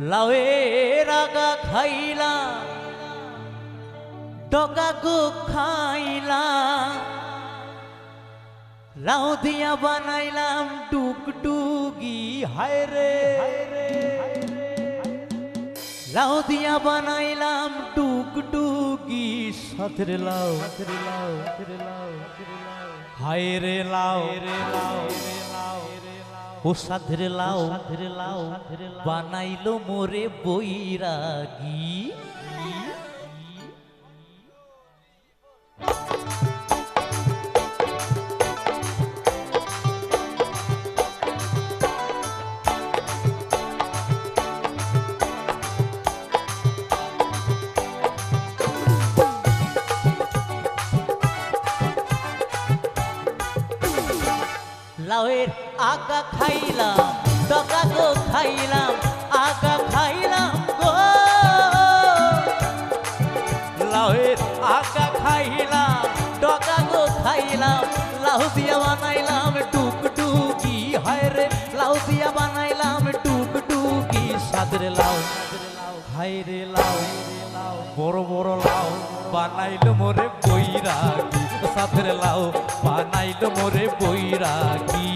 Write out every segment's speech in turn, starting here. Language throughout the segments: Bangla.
লাউয়ের আগা খাইলা, ডগা গো খাইলা। লাউ দিয়া বানাইলাম টুকটুকি, হায় রে। লাউ দিয়া বানাইলাম টুকটুকি সাথের লাউ, হায় রে লাউ রে লাউ। ও লাউ লাউ বানাইলো মোরে বৈরাগী। আগা খাইলাম, ডগা গো খাইলাম, আগা খাইলাম গো। লাউয়ের আগা খাইলাম, ডগা গো খাইলাম, লাউ দিয়া বানাইলাম টুকটুকি। হায় রে, লাউ দিয়া বানাইলাম টুকটুকি। সাদের লাউ, হায় রে লাউ, বড় বড় লাউ বানাইলো মোরে বৈরাগী। সাথের লাউ বানাইলো মোরে বৈরাগী।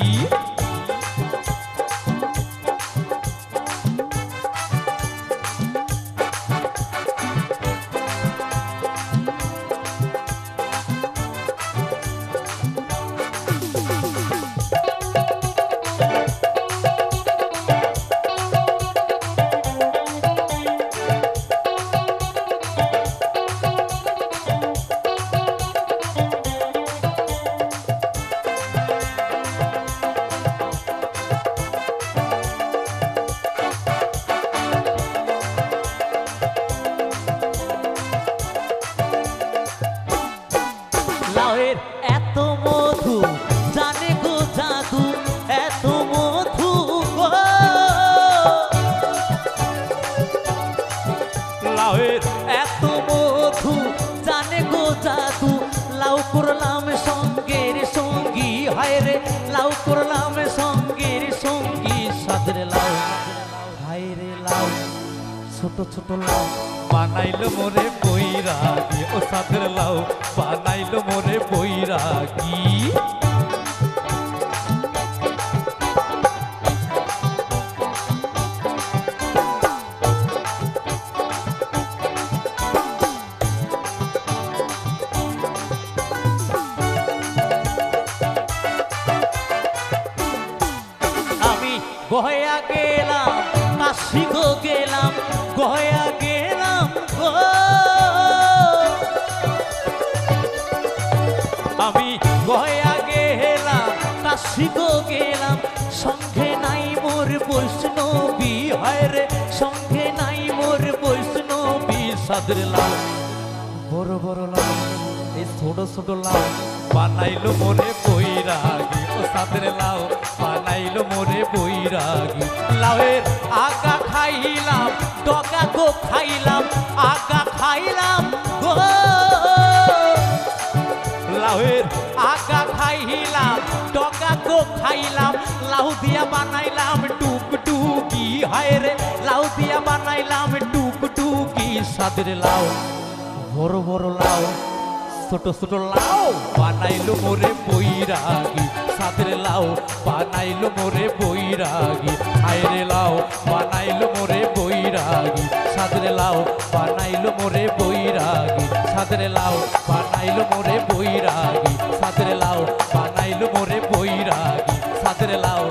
লাউয়ের এত মধু জানে গো জাদু, লাউ করলাম সঙ্গের সঙ্গী। হায় রে, লাউ করলাম সঙ্গের সঙ্গী। সাদের লাউ, হায় রে লাউ, ছোট ছোট লাউ। বানাইলো মোরে বৈরাগী। ও সাদের লাউ, বানাইলো মোরে বৈরাগী। গয়া গেলাম কাশি গেলাম গয়া গেলাম আমি গয়া গেলাম কাশি গেলাম সঙ্গে নাই মোর বৈষ্ণবী, হয় রে সঙ্গে নাই মোর বৈষ্ণবী, সাদের লাল, বড় বড় লাউ এই ছোট ছোট লাউ বানাইলো মোরে বৈরাগী, ও সাদের লাউ বানাইলো মোরে বৈরাগী। লাউয়ের আগা খাইলাম, ডগা গো খাইলাম, আগা খাইলাম গো। লাউয়ের আগা খাইলাম, ডগা গো খাইলাম, লাউ দিয়া বানাইলাম টুকটুকি। হায় রে, লাউ দিয়া বানাইলাম টুকটুকি। সাদের লাউ, বড় বড় লাউ। ছোট ছোট লাউ বানাইলো মোরে বৈরাগী। সাথে লাউ বানাইলো মোরে বৈরাগী। আয়রে লাউ বানাইলো মোরে বৈরাগী। সাথে লাউ বানাইলো মোরে বৈরাগী। সাথে লাউ বানাইলো মোরে বৈরাগী। সাথে লাউ বানাইলো মোরে বৈরাগী। সাথে লাউ